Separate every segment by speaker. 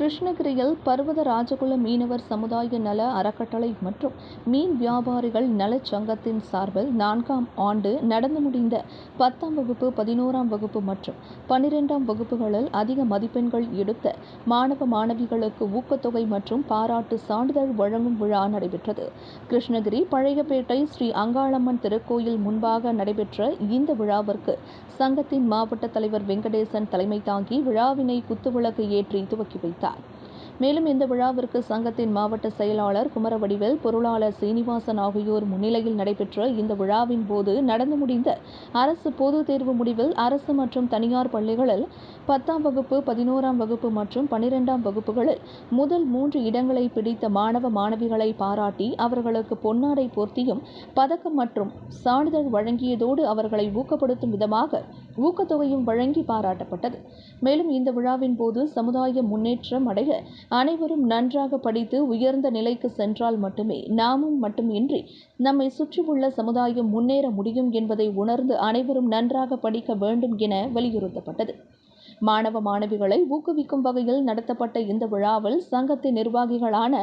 Speaker 1: கிருஷ்ணகிரியில் பர்வத ராஜகுல மீனவர் சமுதாய நல அறக்கட்டளை மற்றும் மீன் வியாபாரிகள் நலச் சங்கத்தின் சார்பில் நான்காம் ஆண்டு நடந்து முடிந்த பத்தாம் வகுப்பு பதினோராம் வகுப்பு மற்றும் பனிரெண்டாம் வகுப்புகளில் அதிக மதிப்பெண்கள் எடுத்த மாணவ மாணவிகளுக்கு ஊக்கத்தொகை மற்றும் பாராட்டு சான்றிதழ் வழங்கும் விழா நடைபெற்றது. கிருஷ்ணகிரி பழையப்பேட்டை ஸ்ரீ அங்காளம்மன் திருக்கோயில் முன்பாக நடைபெற்ற இந்த விழாவிற்கு சங்கத்தின் மாவட்ட தலைவர் வெங்கடேசன் தலைமை தாங்கி விழாவினை குத்துவிளக்கு ஏற்றி துவக்கி வைத்தார். that. மேலும் இந்த விழாவிற்கு சங்கத்தின் மாவட்ட செயலாளர் குமரவடிவேல் பொருளாளர் சீனிவாசன் ஆகியோர் முன்னிலையில் நடைபெற்ற இந்த விழாவின் போது நடந்து முடிந்த அரசு பொதுத் தேர்வு முடிவில் அரசு மற்றும் தனியார் பள்ளிகளில் பத்தாம் வகுப்பு பதினோராம் வகுப்பு மற்றும் பனிரெண்டாம் வகுப்புகளில் முதல் மூன்று இடங்களை பிடித்த மாணவ மாணவிகளை பாராட்டி அவர்களுக்கு பொன்னாடை போர்த்தியும் பதக்கம் மற்றும் சான்றிதழ் வழங்கியதோடு அவர்களை ஊக்கப்படுத்தும் விதமாக ஊக்கத்தொகையும் வழங்கி பாராட்டப்பட்டது. மேலும் இந்த விழாவின் போது சமுதாய முன்னேற்றம் அடைய அனைவரும் நன்றாக படித்து உயர்ந்த நிலைக்கு சென்றால் மட்டுமே நாமும் மட்டுமின்றி நம்மை சுற்றியுள்ள சமுதாயம் முன்னேற முடியும் என்பதை உணர்ந்து அனைவரும் நன்றாக படிக்க வேண்டும் என வலியுறுத்தப்பட்டது. மாணவ மாணவிகளை ஊக்குவிக்கும் வகையில் நடத்தப்பட்ட இந்த விழாவில் சங்கத்தின் நிர்வாகிகளான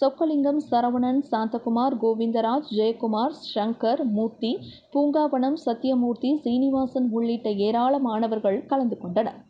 Speaker 1: சொக்கலிங்கம் சரவணன் சாந்தகுமார் கோவிந்தராஜ் ஜெயக்குமார் சங்கர் மூர்த்தி பூங்காவனம் சத்தியமூர்த்தி சீனிவாசன் உள்ளிட்ட ஏராளமானவர்கள் கலந்து கொண்டனர்.